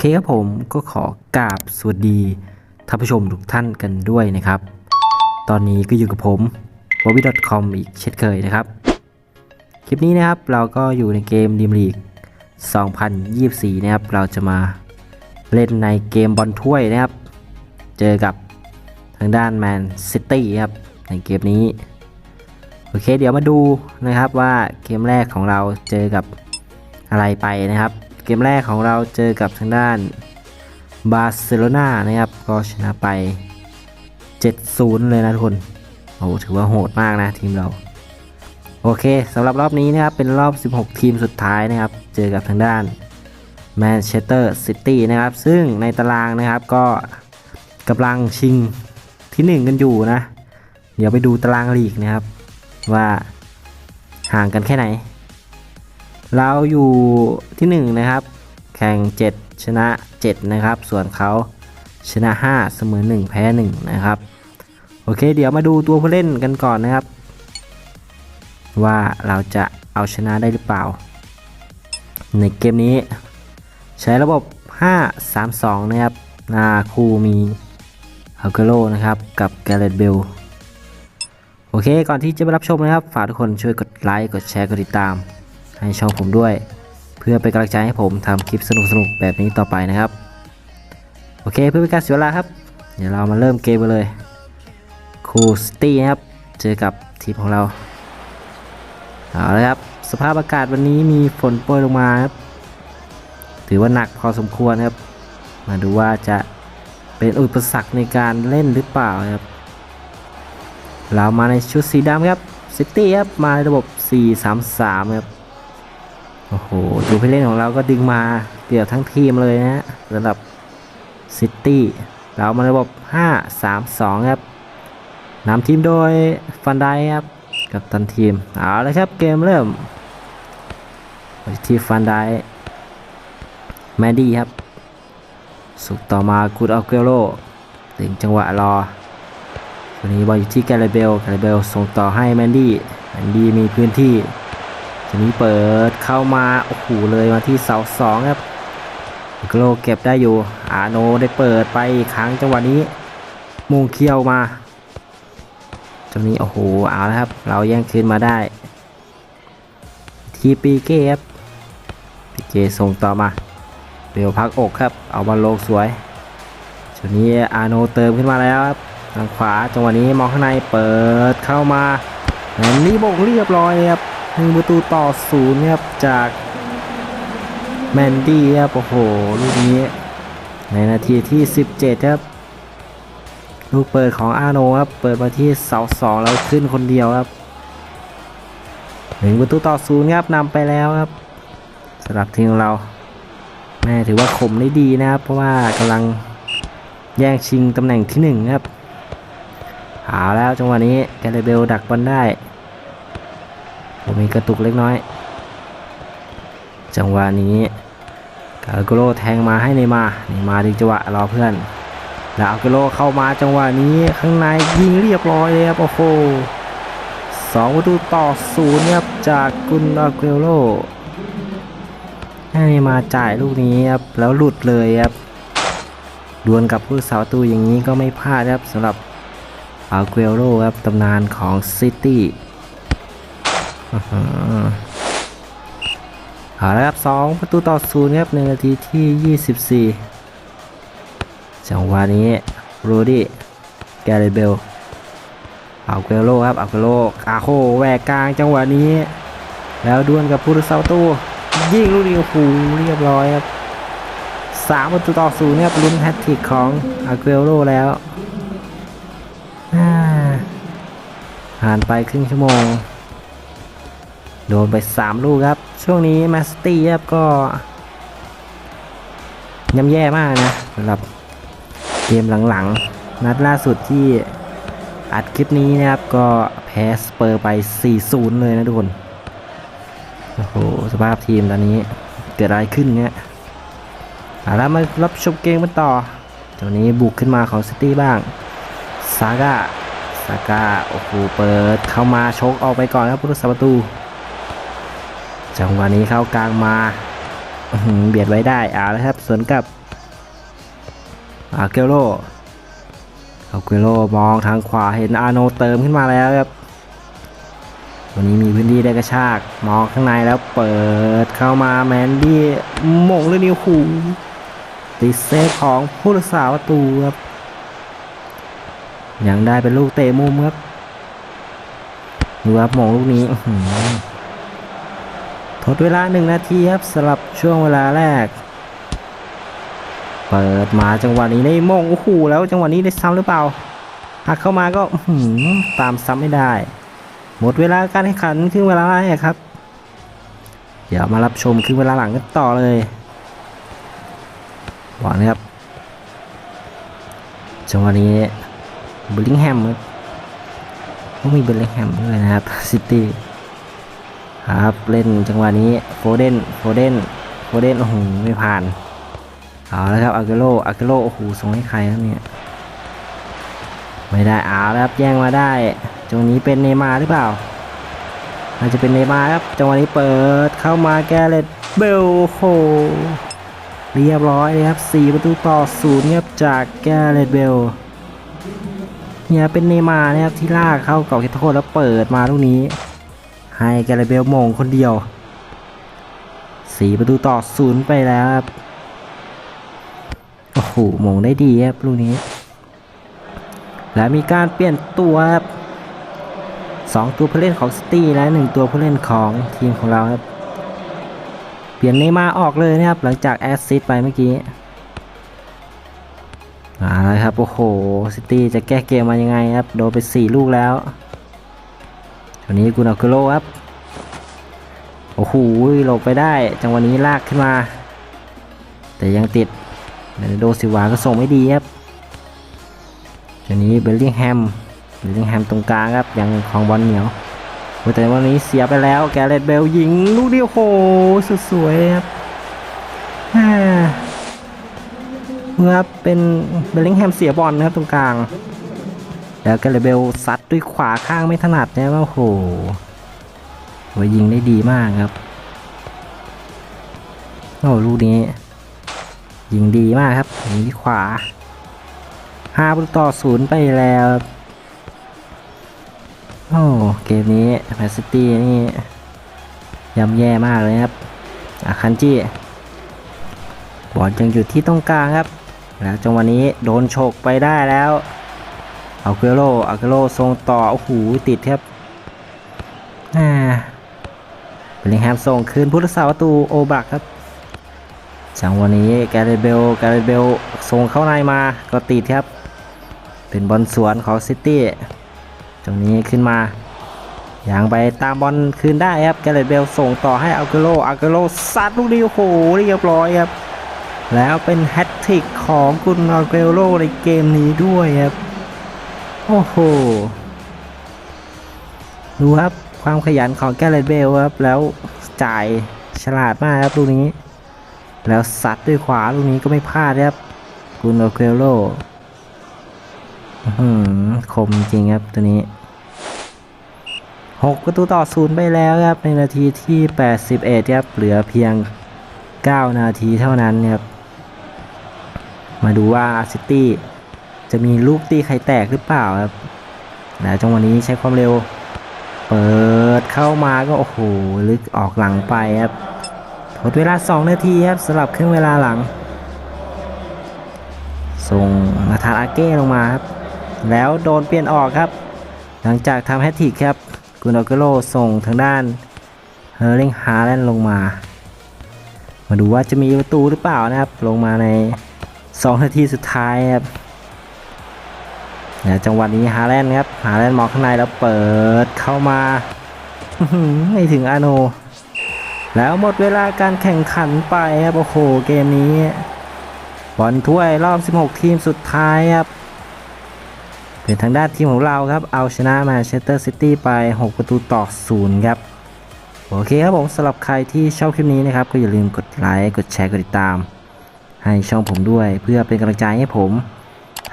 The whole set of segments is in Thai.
เคครับผมก็ขอกราบสวัสดีท่านผู้ชมทุกท่านกันด้วยนะครับ ตอนนี้ก็อยู่กับผม b o b b y c o m อีกเช่นเคยนะครับ คลิปนี้นะครับเราก็อยู่ในเกมดีมลีก 2024 นะครับ เราจะมาเล่นในเกมบอลถ้วยนะครับ เจอกับทางด้านแมนซิตี้ครับ ในเกมนี้ โอเคเดี๋ยวมาดูนะครับว่าเกมแรกของเราเจอกับอะไรไปนะครับ เกมแรกของเราเจอกับทางด้านบาร์เซโลนานะครับ ก็ชนะไป 7-0 เลยนะทุกคน โอ้โหถือว่าโหดมากนะทีมเรา โอเคสำหรับรอบนี้นะครับ เป็นรอบ 16 ทีมสุดท้ายนะครับ เจอกับทางด้านแมนเชสเตอร์ซิตี้นะครับ ซึ่งในตารางนะครับก็กำลังชิงที่ 1 กันอยู่นะ เดี๋ยวไปดูตารางลีกนะครับ ว่าห่างกันแค่ไหน เราอยู่ที่1นะครับ แข่ง 7 ชนะ 7 นะครับ ส่วนเขาชนะ 5 เสมอ 1 แพ้ 1 นะครับ โอเค เดี๋ยวมาดูตัวผู้เล่นกันก่อนนะครับ ว่าเราจะเอาชนะได้หรือเปล่า ในเกมนี้ ใช้ระบบ 5-3-2 นะครับหน้าคู่มีอัลเกโลนะครับ กับแกเรตเบลโอเค ก่อนที่จะไปรับชมนะครับ ฝากทุกคนช่วยกดไลค์ กดแชร์ กดติดตาม ให้ช่องผมด้วย เพื่อเป็นกำลังใจให้ผมทำคลิปสนุกๆแบบนี้ต่อไปนะครับ โอเคเพื่อเป็นการเสียเวลาครับ เดี๋ยวเรามาเริ่มเกมกันเลยคูสตี้นะครับ เจอกับทีมของเราเอาละครับ สภาพอากาศวันนี้มีฝนโปรยลงมาครับ ถือว่าหนักพอสมควรครับ มาดูว่าจะเป็นอุปสรรคในการเล่นหรือเปล่าครับ เรามาในชุดสีดำครับซิตี้ครับ มาในระบบ 4-3-3 ครับ โอ้โหดูผู้เล่นของเราก็ดึงมาเกือบทั้งทีมเลยนะฮะสำหรับซิตี้เรามาในระบบ 5-3-2 ครับนำทีมโดยฟันไดครับกับตันทีมเอาเลยครับเกมเริ่มที่ฟันไดแมนดี้ครับ สุกต่อมากูดอัลเกโรถึงจังหวะรอวันนี้บอลอยู่ที่แกเรเบลแกเรเบลส่งต่อให้แมนดี้แมนดี้มีพื้นที่ ทีนี้เปิดเข้ามาโอ้โหเลยมาที่เสาสองครับอัลเก็บได้อยู่ อาโนได้เปิดไปอีกครั้งจังหวะนี้มุงเคียวมาตรงนี้โอ้โหเอาแล้วครับ เราแย่งคืนมาได้ ทีปีเก้ครับปีเก้ส่งต่อมาเบลพักอกครับ เอาบอลลงสวยจุดนี้อาโนเติมขึ้นมาแล้วครับทางขวาจังหวะนี้มองข้างในเปิดเข้ามาแล้วนี่บงเรียบร้อยครับ หนึ่งประตูต่อศูนย์ครับจากแมนดี้ครับโอ้โหลูกนี้ในนาทีที่ 17 ครับ ลูกเปิดของอาโนครับเปิดมาที่เสาสองแล้วขึ้นคนเดียวครับหนึ่งประตูต่อศูนย์ครับนำไปแล้วครับสำหรับทีมของเราแม่ถือว่าข่มได้ดีนะครับ เพราะว่ากำลังแย่งชิงตำแหน่งที่หนึ่งครับหาแล้วจังหวะนี้แกเรเบลดักบอลได้ ผมมีกระตุกเล็กน้อย จังหวะนี้กาลโกโลแทงมาให้เนมาเนมาดึงจังหวะรอเพื่อนแล้วอัลเกโลเข้ามาจังหวะนี้ข้างในยิงเรียบร้อยเลยครับโอ้โหสองประตูต่อศูนย์ครับจากกุนอัลเกโลให้มาจ่ายลูกนี้ครับแล้วหลุดเลยครับดวลกับผู้สาวตูอย่างนี้ก็ไม่พลาดครับสำหรับอัลเกโลครับตำนานของซิตี้ เอาละครับสองประตูต่อศูนย์ครับในนาทีที่ 24 จังหวะนี้โรดี้แกเรเบลอาเกโลครับอาเกโลอาโคแหวกกลางจังหวะนี้ แล้วดวลกับพูดเซาตูยิงลูกนี้โอ้โหเรียบร้อยครับสามประตูต่อศูนย์ครับลุ้นแฮตทริกของอาเกโลแล้วผ่านไปครึ่งชั่วโมง โดนไป 3 ลูกครับ ช่วงนี้แมสตี้ครับก็ย่ำแย่มากนะสำหรับเกมหลังๆ นัดล่าสุดที่อัดคลิปนี้นะครับ ก็แพ้สเปอร์ไป 4-0 เลยนะทุกคน โอ้โห สภาพทีมตอนนี้เกิดอะไรขึ้นเงี้ยเอาละมารับชมเกมกันต่อตอนนี้บุกขึ้นมาของซิตี้บ้างซาก้าซาก้าโอ้โหเปิดเข้ามาชกออกไปก่อนครับผู้รักษาประตู จังหวะนี้เข้ากลางมาเบียดไว้ได้เอาแล้วครับสวนกับอาเกโรอาเกโรมองทางขวาเห็นอาโนเติมขึ้นมาแล้วครับวันนี้มีพื้นที่ได้กระชาก มองข้างในแล้วเปิดเข้ามาแมนดี้ม่งเลยนิ้วหูติดเซฟของผู้รักษาประตูครับยังได้เป็นลูกเตะมุมครับดูครับมองลูกนี้ ทดเวลาหนึ่งนาทีครับสำหรับช่วงเวลาแรก เปิดมาจังหวะนี้ได้มงโอ้โหแล้วจังหวะนี้ได้ซ้ำหรือเปล่าหักเข้ามาก็ตามซ้ำไม่ได้ หมดเวลาการแข่งขันครึ่งเวลาแรกครับ เดี๋ยวมารับชมครึ่งเวลาหลังกันต่อเลยบอลนะครับจังหวะนี้บลลิงแฮมครับก็มีบลลิงแฮมด้วยนะครับซิตี้ ครับเล่นจังหวะนี้โฟเดนโฟเดนโฟเดนโอ้โหไม่ผ่านเอาแล้วครับอาเกโรอาเกโรโอ้โหส่งให้ใครครับเนี่ยไม่ได้เอาแล้วครับแย่งมาได้จังนี้เป็นเนยมาหรือเปล่าอาจจะเป็นเนยมาครับจังหวะนี้เปิดเข้ามาแกเลตเบลโหเรียบร้อยเลยครับ 4 ประตูต่อศูนย์ครับจากแกเลตเบลเนี่ยเป็นเนยมานะครับที่ลากเข้ากรอบเขตโทษแล้วเปิดมาลูกนี้ ให้แกเลเบลมงคนเดียว4ประตูต่อศูนย์ไปแล้วครับ โอ้โหมงได้ดีครับลูกนี้ และมีการเปลี่ยนตัวครับสองตัวผู้เล่นของสตีและหนึ่งตัวผู้เล่นของทีมของเราครับ เปลี่ยนเนมาออกเลยนะครับ หลังจากแอสซิสต์ไปเมื่อกี้อาละครับ โอ้โห ซิตี้จะแก้เกมมายังไงครับ โดนไป 4 ลูกแล้ว วันนี้กุนาคุโรครับ โอ้โหหลบไปได้ จังหวะนี้ลากขึ้นมา แต่ยังติดเนโดซิวาก็ส่งไม่ดีครับทีนี้เบลลิงแฮมเบลลิงแฮมตรงกลางครับ ยังของบอลเหนียวแต่วันนี้เสียไปแล้วแกเรตเบลยิงลูกเดียวโหสุดสวยครับฮ่าครับเป็นเบลลิงแฮมเสียบอลนะครับตรงกลาง แล้วแกเรเบลซัดด้วยขวาข้างไม่ถนัดนะว่าโอ้โหโหยิงได้ดีมากครับโอ้ลูกนี้ ยิงดีมากครับยิงที่ขวาห้าประตูต่อศูนย์ไปแล้วโอ้เกมนี้แมนซิตี้นี่ย่ำแย่มากเลยครับอาคันจิบอลยังอยู่ที่ตรงกลางครับ แล้วจังหวะนี้โดนโฉกไปได้แล้ว เอาเกโรเอาเกโรทรงต่อ โอ้โห ติดครับอ่าเบลลิงแฮมส่งคืนผู้รักษาประตูโอบักครับจังหวะนี้แกเรตเบลแกเรตเบลส่งเข้าในมาก็ติดครับ เป็นบอลสวนของซิตี้ตรงนี้ขึ้นมาอย่างไปตามบอลคืนได้ครับแกเรตเบลส่งต่อให้อัลเกโรอัลเกโรซัดลูกนี้โอ้โหเรียบร้อยครับ แล้วเป็นแฮตทริกของกุนอัลเกโรในเกมนี้ด้วยครับ โอ้โห ดูครับความขยันของแกเรตเบลครับ แล้วจ่ายฉลาดมากครับลูกนี้ แล้วซัดด้วยขวาลูกนี้ก็ไม่พลาดครับกุนโอเคโรคมจริงครับตัวนี้หกประตูต่อศูนย์ไปแล้วครับในนาทีที่81ครับเหลือเพียง9นาทีเท่านั้นครับ มาดูว่าซิตี้ จะมีลูกตีไข่แตกหรือเปล่าครับแล้วจังหวะนี้ใช้ความเร็ว เปิดเข้ามาก็โอ้โหลึกออกหลังไปครับหมดเวลา 2 นาทีครับสำหรับครึ่งเวลาหลัง ส่งนาธานอาเก้ลงมาครับ แล้วโดนเปลี่ยนออกครับ หลังจากทำแฮตทริกครับกุนโอเกโรส่งทางด้านเฮอร์ลิงฮาแลนด์ลงมา มาดูว่าจะมีประตูหรือเปล่านะครับ ลงมาใน 2 นาทีสุดท้ายครับ นี่ยจังหวะนี้ฮาแลนด์ครับฮาแลนด์มองข้างในแล้วเปิดเข้ามาไม่ถึงอาโน แล้วหมดเวลาการแข่งขันไปครับโอ้โหเกมนี้บอลถ้วยรอบ 16 ทีมสุดท้ายครับเป็นทางด้านทีมของเราครับ เอาชนะมนเชสเตอร์ซิตี้ไป 6 ประตูต่อ 0 ครับ โอเคครับผมสำหรับใครที่ชอบคลิปนี้นะครับ ก็อย่าลืมกดไลค์ กดแชร์ กดติดตาม ให้ช่องผมด้วยเพื่อเป็นกำลังใจให้ผม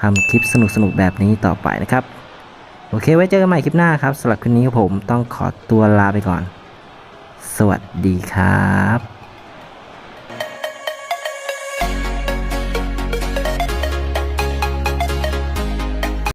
ทำคลิปสนุกๆ แบบนี้ต่อไปนะครับ โอเค ไว้เจอกันใหม่คลิปหน้าครับสำหรับคลิปนี้ผมต้องขอตัวลาไปก่อน สวัสดีครับ